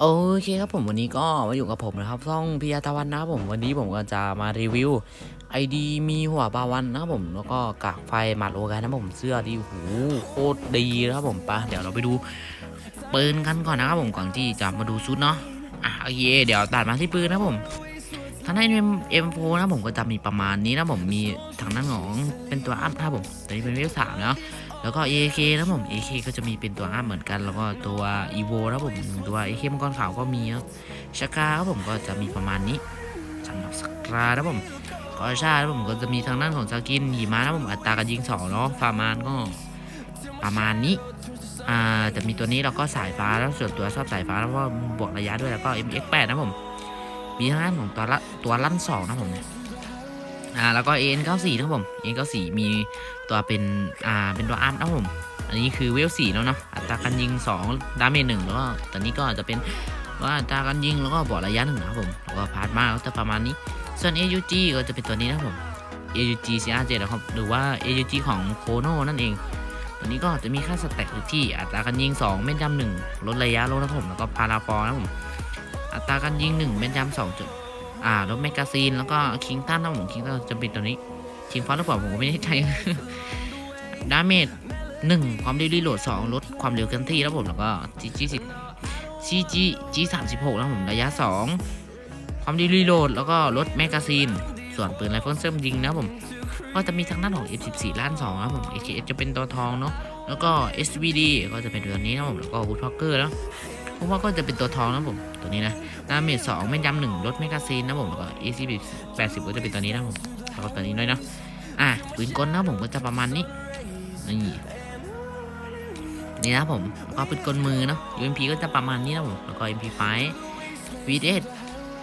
โอเคครับผมวันนี้ก็มาอยู่กับผมนะครับช่องพิยาตะวันนะครับผมวันนี้ผมก็จะมารีวิวไอดีมีหัวปลาวันนะครับผมแล้วก็กากไฟหมัดโอกันนะผมเสื้อดีหูโคตรดีนะครับผมไปะเดี๋ยวเราไปดูปืนกันก่อนนะครับผมก่อนที่จะมาดูชุดเนาะอะโอเคเดี๋ยวตัดมาที่ปืนนะผมทางด้านเอ็มโฟนะผมก็จะมีประมาณนี้นะผมมีทางด้านของเป็นตัวอัพนะผมตัวนี้เป็นเวลสามแล้ว แล้วก็ AK นะครับผม AK ก็จะมีเป็นตัวอ้าเหมือนกัน แล้วก็ตัว EVO นะผมตัว AK มังกรขาวก็มีครับชากาครับผมก็จะมีประมาณนี้สำหรับสกรานะผมก็ชาครับผมก็จะมีทางด้านของสกินหิมะนะผมอัตราการยิงสองเนาะฟาร์มานก็ประมาณนี้อ่าจะมีตัวนี้แล้วก็สายฟ้าแล้วส่วนตัวชอบสายฟ้าแล้วก็บวกระยะด้วยแล้วก็ MX8 นะผมมีทางด้านของตัวละตัวลั่นสองนะผมเนี่ย อ่าแล้วก็ AN94 นะครับผม AN94 มีตัวเป็นอ่าเป็นตัวอาร์มนะครับผม อันนี้คือเวลสี่แล้วเนาะอัตราการยิง 2 ดาเมจหนึ่งแล้วก็ตอนนี้ก็จะเป็นว่าอัตราการยิงแล้วก็บวกระยะหนึ่งนะครับผมแล้วก็พาร์ทมากก็จะประมาณนี้ ส่วน AUG ก็จะเป็นตัวนี้นะครับผม AUG CR7 นะครับหรือว่า AUG ของโคโนนั่นเองตัวนี้ก็จะมีค่าสแต็กอยู่ที่อัตราการยิง 2 เม่นยำหนึ่งลดระยะลงนะครับผมแล้วก็พาราฟอร์นะครับผมอัตราการยิง 1 เม่นยำสองจุด อ่าลดแมกกาซีนแล้วก็คิงตันนะผมคิงตันจะเป็นตัวนี้คิงฟอสหรือเปล่าผมก็ไม่แน่ใจดาเมจหนึ่งความเร็วรีโหลดสองลดความเร็วเคลื่อนที่แล้วผมแล้วก็จีจีสิบซีจีจีสามสิบหกแล้วผมระยะสองความเร็วรีโหลดแล้วก็ลดแมกกาซีนส่วนปืนไรเฟิลเซิร์มยิงนะผมก็จะมีทางด้านของ F14 ล้านสองนะครับผม AKS จะเป็นตัวทองเนาะ แล้วก็ SVD ก็จะเป็นตัวนี้นะผม แล้วก็ฮูดพ็อกเกอร์แล้ว วกว่าก็จะเป็นตัวทองนะผม ตัวนี้นะดาเมจสองแม่นยำหนึ่งลดแมกกาซีนนะผมแล้วก็ AC 80ก็จะเป็นตัวนี้นะผมแล้วก็ตัวนี้ด้วยเนาะอะปืนกลนะผมก็จะประมาณนี้นี่นี่นะผมแล้วก็ป็นกลมือเนาะ UMP ก็จะประมาณนี้นะผมแล้วก็ MP5 VS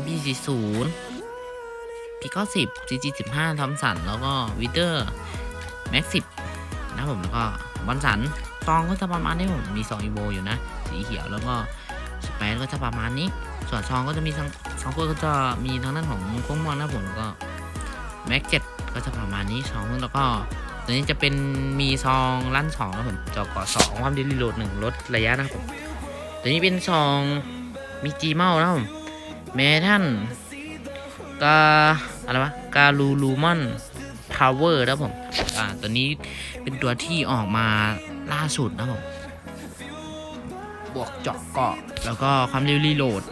MP40 P90 CG15 ทอมสันแล้วก็วิเตอร์ Max 10นะผมแล้วก็บอลสัน ซองก็จะประมาณนี้ผมมี2 EVO อยู่นะ สีเขียวแล้วก็สเปนก็จะประมาณนี้ ส่วนซองก็จะมีทั้งซองก็จะมีทั้งด้านของโค้งมอนนะผมก็แล้วก็ Max 7ก็จะประมาณนี้ซองแล้วก็ตัวนี้จะเป็นมีซองลั่นสองนะผมจอกาะสองความดีรีโหลดหนึ่งลดระยะนะครับผมตัวนี้เป็นซองมีจีเมานะผมเมทันกาอะไรวะกาลูลูมอนทาวเวอร์นะผมอ่าตัวนี้เป็นตัวที่ออกมา ล่าสุดนะครับผมบวกเจาะเกาะแล้วก็ความเร็วรีโหลด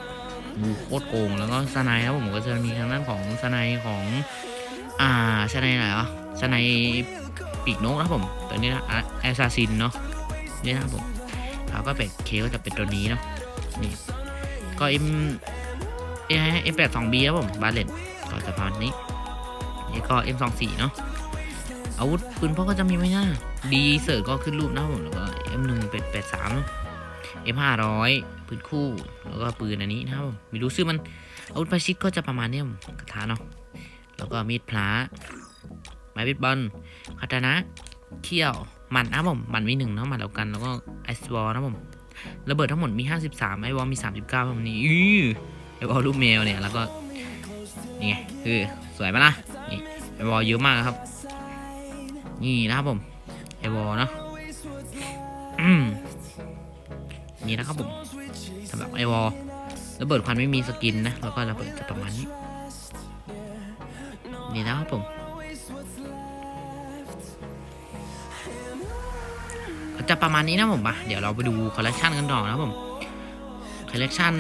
มูโคตรโกง แล้วก็สไนครับผมก็จะมีทางด้านของสไนของ อ่าสไนไหนวะสไนปีกนกนะผม ตัวนี้นะแอสซาซินเนาะนี่นะผมแล้วก็เป็ดเคก็จะเป็นตัวนี้เนาะนี่ก็เอ็มเอ็มแปดสองบีครับผมบาเลนก็จะประมาณนี้นี่ก็เอ็มสองสี่เนาะ อาวุธปืนพกก็จะมีไหมนะดีเสิร์ก็ขึ้นรูปนะผมแล้วก็เอ็มหนึ่งเป็ดแปดสามเอ็มห้าร้อยปืนคู่แล้วก็ปืนอันนี้นะครับผมไม่รู้ชื่อมันอาวุธประชิดก็จะประมาณนี้ผมกระทะเนาะแล้วก็มีดพระไม้เบสบอลคาตานะเขี้ยวหมันนะผมหมันมีหนึ่งเนาะหมันแล้วกันแล้วก็ไอซ์บอลนะผมระเบิดทั้งหมดมี 53 ไอวอลมี 39ผมนี่อื้อไอวอลรูปแมวเนี่ยแล้วก็นี่ไงคือสวยปะนะนี่ไอวอลเยอะมากครับ นี่นะครับผมไอวอลเนาะนี่นะครับผมสำหรับไอวอลระเบิดควันไม่มีสกินนะแล้วก็ระเบิดจะประมาณนี้นี่นะครับผมก็จะประมาณนี้นะผมปะเดี๋ยวเราไปดูคอลเลคชันกันต่อนะครับผมคอลเลคชัน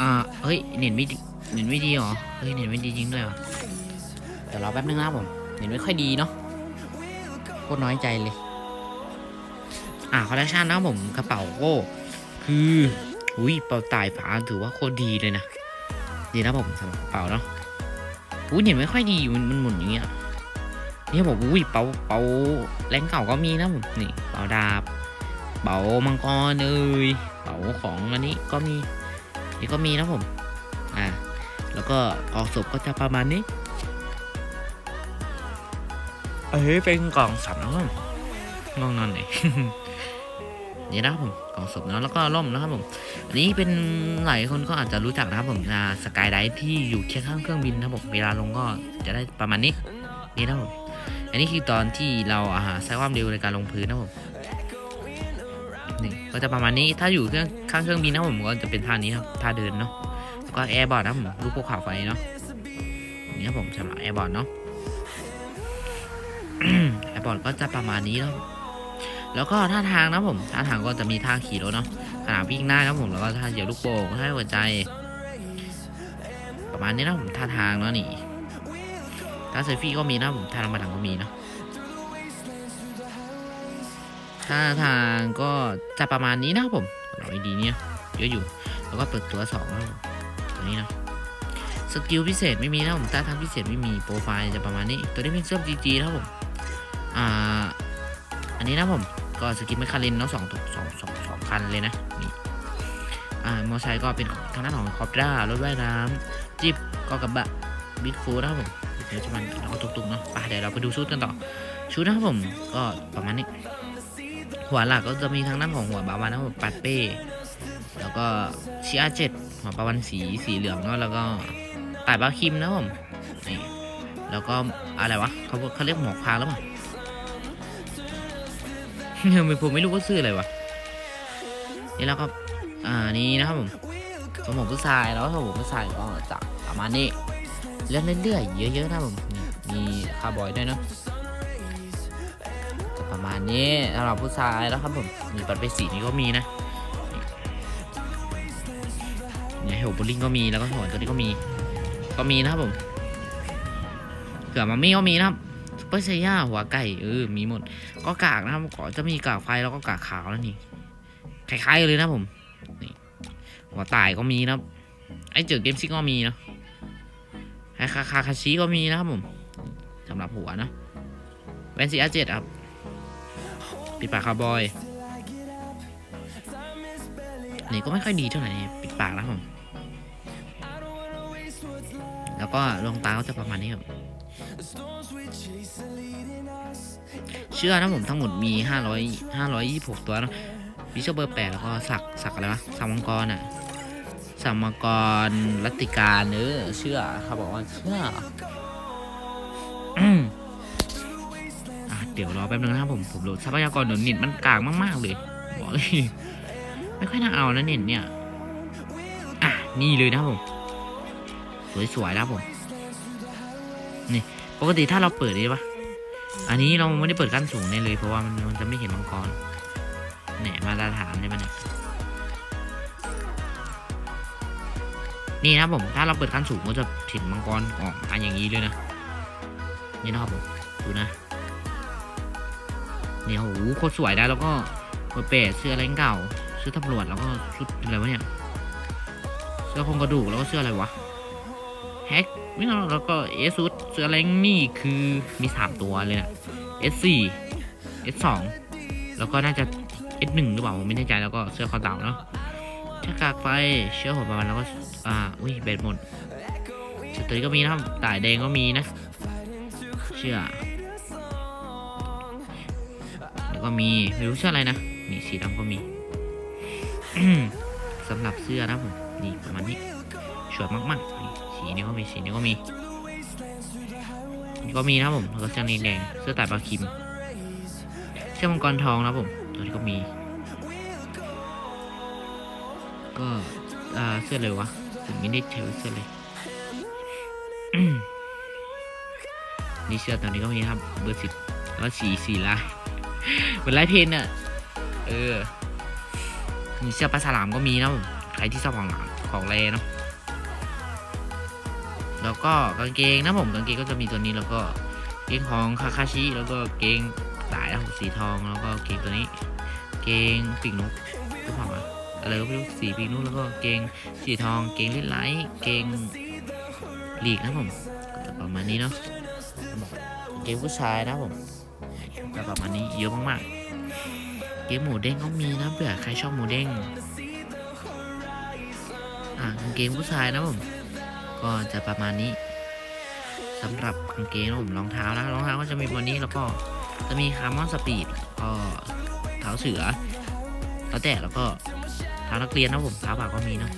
อ่าเฮ้ยเน็ตไม่ดีเน็ตไม่ดีเหรอเฮ้ยเน็ตไม่ดีจริงด้วยเหรอเดี๋ยวรอแป๊บนึงนะผมเน็ตไม่ค่อยดีเนาะ โคตรน้อยใจเลย อ่าคอลเลคชันนะผมกระเป๋าโก้คืออุ้ยเป๋าตายฝาถือว่าโคตรดีเลยนะ ดีนะผมสำหรับกระเป๋าเนาะอุ้ยเห็นไม่ค่อยดีมันมันหมุนอย่างเงี้ยนี่บอกอุ้ยเป๋าเป๋าแรงเก่าก็มีนะผมนี่เป๋าดาบเป๋ามังกรเอ้ยเป๋าของอันนี้ก็มีนี่ก็มีนะผมอ่าแล้วก็ออกศพก็จะประมาณนี้ เอ้ยเป็นกล่องสับนะครับงงนอนไหนนี่นะครับผมกล่องศพเนาะแล้วก็ร่มนะครับผมอันนี้เป็นหลายคนก็อาจจะรู้จักนะครับผมอ่าสกายไดที่อยู่เคียงข้างเครื่องบินนะผมเวลาลงก็จะได้ประมาณนี้นี่นะครับผมอันนี้คือตอนที่เราอาหาใช้ความเร็วในการลงพื้นนะครับผมนี่ก็จะประมาณนี้ถ้าอยู่เครื่องข้างเครื่องบินนะผมก็จะเป็นท่านี้ครับท่าเดินเนาะก็แอร์บอร์ดนะผมลูกภูเขาไฟเนาะนี่ครับผมสำหรับแอร์บอร์ดเนาะ แอร์บอร์ดก็จะประมาณนี้เนาะแล้วก็ท่าทางนะผมท่าทางก็จะมีท่าขี่รถเนาะขนาดวิ่งได้นะผมแล้วก็ท่าเหยียบลูกโป่งท่าหัวใจ ประมาณนี้นะผมท่าทางเนาะนี่ท่าเซฟี่ก็มีนะผมท่าธรรมดาก็มีนะท่าทางก็จะประมาณนี้นะผมหรับไอดีเนี่ยเยอะอยู่ แล้วก็เปิดตัวสองนะผมตัวนี้นะสกิลพิเศษไม่มีนะผมท่าทางพิเศษไม่มีโปรไฟล์จะประมาณนี้ ตัวนี้เป็นเสื้อจีจีนะผม อ่า อันนี้นะผม ก็สกิลไม่คารินเนาะสองตัวสองสองสองคันเลยนะนี่อ่ามอไซค์ก็เป็นของทางด้านของคอปด้ารถว่ายน้ำจิบก็กระบะบิ๊กฟูนะครับผมเดี๋ยวจะมันแล้วก็ตุกๆเนาะไปเดี๋ยวเราไปดูชุดกันต่อ ชุดนะครับผมก็ประมาณนี้หัวหลักก็จะมีทางด้านของหัวบาวันนะครับปัดเป้ แล้วก็ชีอาเจ็ดหัวบาวันสีสีเหลืองเนาะแล้วก็ต่ายบาคิมนะครับผมนี่แล้วก็อะไรวะเขาเขาเรียกหมอกพรางแล้วมั้ง ไม่ผมไม่รู้ว่าชื่ออะไรวะนี่แล้วก็อ่านี่นะครับผมสมองผู้ชายแล้วสมองผู้ชายก็จะประมาณนี้เลื่อนเรื่อยๆเยอะๆนะผมมีคาร์บอยด้วยเนาะจะประมาณนี้สำหรับผู้ชายแล้วครับผมมีปัดไปสีนี้ก็มีนะเนี่ยเฮลโบลิ่งก็มีแล้วก็หัวตัวนี้ก็มี ก็มีนะครับผมเกือบมามี่ก็มีนะครับ อร์เซย่าหัวไก่เออมีหมด ก็กากนะครับก็จะมีกากไฟแล้วก็กากขาวแล้วนี่คล้ายๆเลยนะผมนี่หัวตายก็มีนะไอเจอเกมซิกก็มีนะไอคาคาคาชิก็มีนะครับผมสำหรับหัวนะแวนซีอาเจ็ดครับปิดปากคาร์บอยนี่ก็ไม่ค่อยดีเท่าไหร่ปิดปากนะผมแล้วก็ดวงตาก็จะประมาณนี้ครับ เชื่อนะผมทั้งหมดมี 500 526 ตัวนะวิชเบอร์8แล้วก็สักสักอะไรวะสักมังกรอะสักมังกรรัตติการเออเชื่อเขาบอกว่าเชื่อเดี๋ยวรอแป๊บนึงนะครับผมผมโหลดทรัพยากรเดี๋ยวเน็ตมันกลางมากๆเลยบอกเลยไม่ค่อยน่าเอานะเน็ตเนี่ยอะนี่เลยนะผม สวยๆนะผม นี่ ปกติถ้าเราเปิดด้ปะอันนี้เราไม่ได้เปิดกั้นสูงเนี่ยเลย เพราะว่ามันมันจะไม่เห็นมังกรเนี่ยมาตรฐานใช่ไหมเนี่ยนี่นะผมถ้าเราเปิดขั้นสูงก็จะเห็นมังกรออกมาอย่างนี้เลยนะนี่นะครับผมดูนะเนี่ยโหโคตรสวยนะแล้วก็เบอร์แปดเสื้ออะไรเก่าเสื้อตำรวจแล้วก็ชุดอะไรวะเนี่ยเสื้อโครงกระดูกแล้วก็เสื้ออะไรวะ แฮกไม่เอาแล้วก็เอสุดเสื้อแรงนี่คือมีสามตัวเลยนะ S4 S2 แล้วก็น่าจะ S1 หนึ่งหรือเปล่าผมไม่แน่ใจแล้วก็เสื้อคอเต่าเนาะชากากไฟเชือกหัวประมาณแล้วก็อ่าอุ้ยเบ็ดหมดชุดตัวนี้ก็มีนะครับต่ายแดงก็มีนะ เชื่อ แล้วก็มีไม่รู้เสื้ออะไรนะนี่สีดำก็มีสำหรับเสื้อนะผมนี่ประมาณนี้สวยมากๆ สีนี้ก็มีสีนี้ก็มีก็มีนะผมแล้วก็เสื้อนีแดงเสื้อตายปลาคิม เสื้อมังกรทองนะผมตัวนี้ก็มี ก็เสื้ออะไรวะผมไม่ได้เทเสื้อเลยนี่เสื้อตัวนี้ก็มีครับเบอร์สิบแล้วสีสีลายเหมือนลายเพนอะเออมีเสื้อปลาฉลามก็มีนะผมใครที่ชอบของหลังของแรเนาะ แล้วก็กางเกงนะผมกางเกงก็จะมีตัวนี้แล้วก็เกงของคาคาชิแล้วก็เกงสายนะผมสีทองแล้วก็เกงตัวนี้ เกงปีกนกหรือเปล่าวะอะไรก็ไม่รู้สีปีกนกแล้วก็เกงสีทอง เกงลิดไลท์เกงหลีกนะผมประมาณนี้เนาะเกงผู้ชายนะผมก็ประมาณนี้เยอะมากๆ เกมหมูเด้งก็มีนะเผื่อใครชอบหมูเด้งอ่ากางเกงผู้ชายนะผม ก็จะประมาณนี้สำหรับกางเกงนะผมรองเท้านะรองเท้าก็จะมีวันนี้แล้วก็จะมีคาร์มอนสปีดก็เท้าเสือแล้วแต่แล้วก็เท้านักเรียนนะผมเท้าปากก็มีเนะ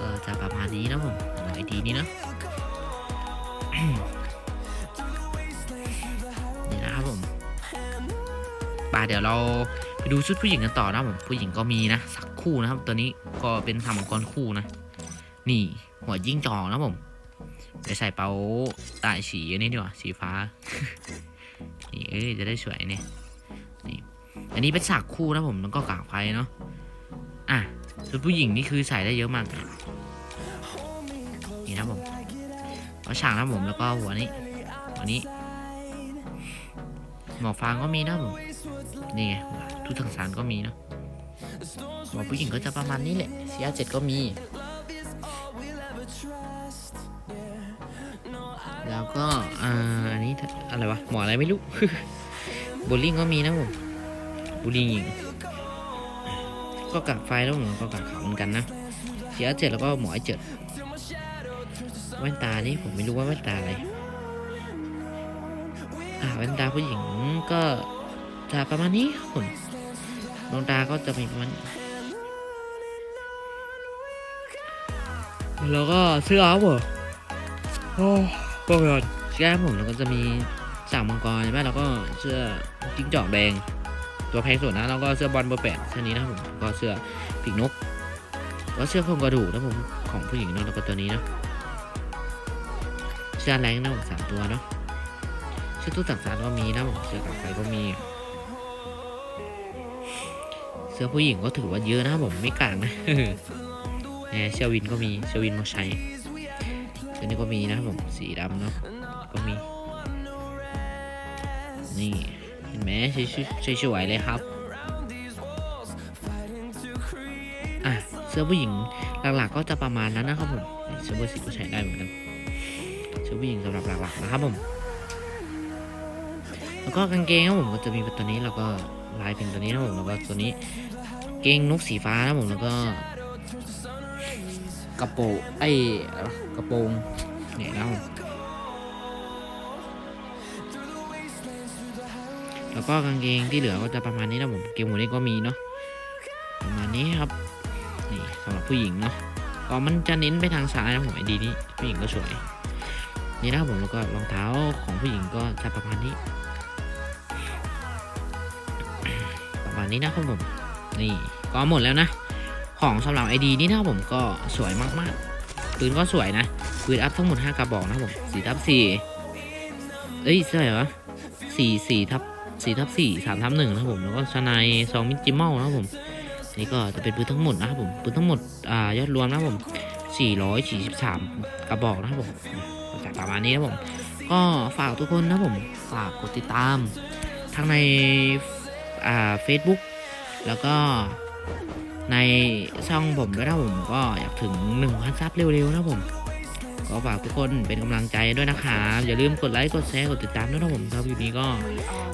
ก็จะประมาณนี้นะผมไอทีนี้นะนี่นะครับผมป่าเดี๋ยวเราไปดูชุดผู้หญิงกันต่อนะผมผู้หญิงก็มีนะสักคู่นะครับ ตัวนี้ก็เป็นทำมังกรคู่นะ นี่ หัวยิ่งจอกนะผมไปใส่เป๋าตายสีอันนี้ดีกว่าสีฟ้า นี่เอ้ยจะได้สวยเนี่ยนี่อันนี้เป็นฉากคู่นะผมแล้วก็กากไฟเนาะอะชุดผู้หญิงนี่คือใส่ได้เยอะมากนะนี่นะผมเอาฉากนะผมแล้วก็หัวนี้หัวนี้หมอกฟางก็มีนะผมนี่ไงทุกทางสารก็มีเนาะหมอผู้หญิงก็จะประมาณนี้แหละเสียเจ็ดก็มี แล้วก็ อ่าอันนี้อะไรวะ หมออะไรไม่รู้โบลิ่งก็มีนะผมโบลิ่งหญิงก็กักไฟแล้วผมก็กักขาวเหมือนกันนะเสียเจ็ดแล้วก็หมอไอเจ็ดแว่นตานี่ผมไม่รู้ว่าแว่นตาอะไร อ่าแว่นตาผู้หญิงก็จะประมาณนี้ครับผมดวงตาก็จะมีประมาณ แล้วก็เสื้อครับผมโอ้ก็ยอดเสื้อครับผมแล้วก็จะมีสามมังกรใช่ไหมแล้วก็เสื้อจิ้งจอกแดง ตัวแพงสุดนะแล้วก็เสื้อบอลเบอร์แปดเสื้อนี้นะผมก็เสื้อปีกนกแล้วเสื้อโครงกระดูกนะผมของผู้หญิงเนาะแล้วก็ตัวนี้เนาะเสื้อแรงนะผมสามตัวเนาะชุดตู้ต่างๆก็มีนะผมเสื้อกับไฟก็มี เสื้อผู้หญิงก็ถือว่าเยอะนะผมไม่กลางนะ เสื้อวินก็มีเสื้อวินมอชัยเสื้อนี้ก็มีนะครับผมสีดำเนาะก็มี นี่เห็นไหมช้ชุดใช้สวยเลยครับอะเสื้อผู้หญิงหลักๆก็จะประมาณนั้นนะครับผมเสื้อเบอร์สิบก็ใช้ได้เหมือนกันเสื้อผู้หญิงสำหรับหลักๆนะครับผมแล้วก็กางเกงครับผมก็จะมีตัวนี้แล้วก็ลายเป็นตัวนี้นะผมแล้วก็ตัวนี้ เกงนกสีฟ้านะผมแล้วก็ กระโปรงไอ้กระโปรงเนี่ยนะผมแล้วก็กางเกงที่เหลือก็จะประมาณนี้นะผมเกงหมูนี่ก็มีเนาะประมาณนี้ครับนี่สำหรับผู้หญิงเนาะก็มันจะเน้นไปทางซ้ายนะผมไอ้ดีนี่ผู้หญิงก็สวยนี่นะครับผมแล้วก็รองเท้าของผู้หญิงก็จะประมาณนี้ ประมาณนี้นะครับผมนี่ก็หมดแล้วนะ ของสำหรับไอดีนี่นะผมก็สวยมากๆ ปืนก็สวยนะปืนอัพทั้งหมด 5 กระบอกนะครับผม4ทับ4เอ้ยเท่าไหร่วะ4 4ทับ4ทับ4 3ทับ1นะครับผมแล้วก็ชนายซองมิจิมอลนะผมนี่ก็จะเป็นปืนทั้งหมดนะครับผมปืนทั้งหมดอ่ายอดรวมนะครับผม 443 กระบอกนะครับผมก็จะประมาณนี้นะผม ก็ฝากทุกคนนะผมฝากกดติดตามทั้งในอ่า Facebook แล้วก็ ในช่องผมด้วยนะผมก็อยากถึง1,000ซับเร็วๆนะผม ก็ฝากทุกคนเป็นกำลังใจด้วยนะครับอย่าลืมกดไลค์กดแชร์กดติดตามด้วยนะผมครับคลิปนี้ก็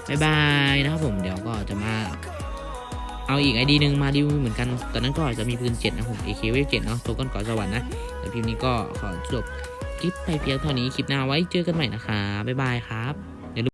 บายบายนะครับผมเดี๋ยวก็จะมาเอาอีกไอดีหนึ่งมาดิวเหมือนกัน ตอนนั้นก็จะมีปืน7นะผม AK Wave 7เนาะตัวก้นก่อสวรรค์นะแต่คลิปนี้ก็ขอจบคลิปไปเพียงเท่านี้คลิปหน้าไว้เจอกันใหม่นะคะบ๊ายบายครับ